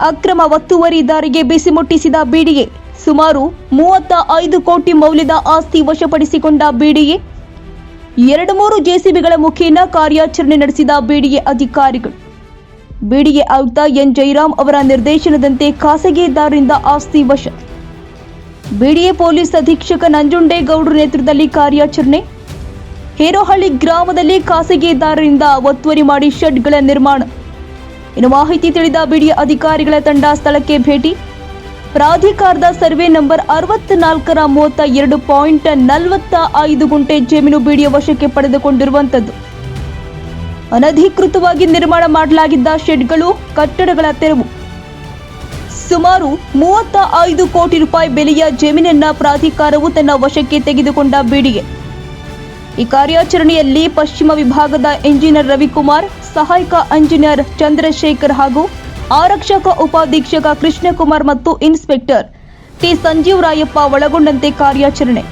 ಅಕ್ರಮ ಒತ್ತುವರಿದಾರಿಗೆ ಬಿಸಿ ಮುಟ್ಟಿಸಿದ ಬಿಡಿಎ. ಸುಮಾರು ಮೂವತ್ತ ಐದು ಕೋಟಿ ಮೌಲ್ಯದ ಆಸ್ತಿ ವಶಪಡಿಸಿಕೊಂಡ ಬಿಡಿಎ. ಎರಡು ಮೂರು ಜೆಸಿಬಿಗಳ ಮುಖೇನ ಕಾರ್ಯಾಚರಣೆ ನಡೆಸಿದ ಬಿಡಿಎ ಅಧಿಕಾರಿಗಳು. ಬಿಡಿಎ ಆಯುಕ್ತ ಎನ್. ಜೈರಾಮ್ ಅವರ ನಿರ್ದೇಶನದಂತೆ ಖಾಸಗಿದಾರರಿಂದ ಆಸ್ತಿ ವಶ. ಬಿಡಿಎ ಪೊಲೀಸ್ ಅಧೀಕ್ಷಕ ನಂಜುಂಡೇಗೌಡರ ನೇತೃತ್ವದಲ್ಲಿ ಕಾರ್ಯಾಚರಣೆ. ಹೇರೋಹಳ್ಳಿ ಗ್ರಾಮದಲ್ಲಿ ಖಾಸಗಿದಾರರಿಂದ ಒತ್ತುವರಿ ಮಾಡಿ ಶೆಡ್ಗಳ ನಿರ್ಮಾಣ. ಇನ್ನು ಮಾಹಿತಿ ತಿಳಿದ ಬಿಡಿ ಅಧಿಕಾರಿಗಳ ತಂಡ ಸ್ಥಳಕ್ಕೆ ಭೇಟಿ. ಪ್ರಾಧಿಕಾರದ ಸರ್ವೆ ನಂಬರ್ ಅರವತ್ನಾಲ್ಕರ ಮೂವತ್ತ ಎರಡು ಪಾಯಿಂಟ್ ನಲವತ್ತ ಐದು ಗುಂಟೆ ಜಮೀನು ಬಿಡಿಯ ವಶಕ್ಕೆ ಪಡೆದುಕೊಂಡಿರುವಂಥದ್ದು. ಅನಧಿಕೃತವಾಗಿ ನಿರ್ಮಾಣ ಮಾಡಲಾಗಿದ್ದ ಶೆಡ್ಗಳು ಕಟ್ಟಡಗಳ ತೆರವು. ಸುಮಾರು ಮೂವತ್ತ ಐದು ಕೋಟಿ ರೂಪಾಯಿ ಬೆಲೆಯ ಜಮೀನನ್ನ ಪ್ರಾಧಿಕಾರವು ತನ್ನ ವಶಕ್ಕೆ ತೆಗೆದುಕೊಂಡ ಬಿಡಿಗೆ. ಈ ಕಾರ್ಯಾಚರಣೆಯಲ್ಲಿ ಪಶ್ಚಿಮ ವಿಭಾಗದ ಎಂಜಿನಿಯರ್ ರವಿಕುಮಾರ್ ಸಹಾಯಕ ಇಂಜಿನಿಯರ್ ಚಂದ್ರಶೇಖರ್ ಹಾಗೂ ಆರಕ್ಷಕ ಉಪಾಧೀಕ್ಷಕ ಕೃಷ್ಣಕುಮಾರ್ ಮತ್ತು ಇನ್ಸ್ಪೆಕ್ಟರ್ ಟಿ ಸಂಜೀವ್ ರಾಯಪ್ಪ ಒಳಗೊಂಡಂತೆ ಕಾರ್ಯಾಚರಣೆ.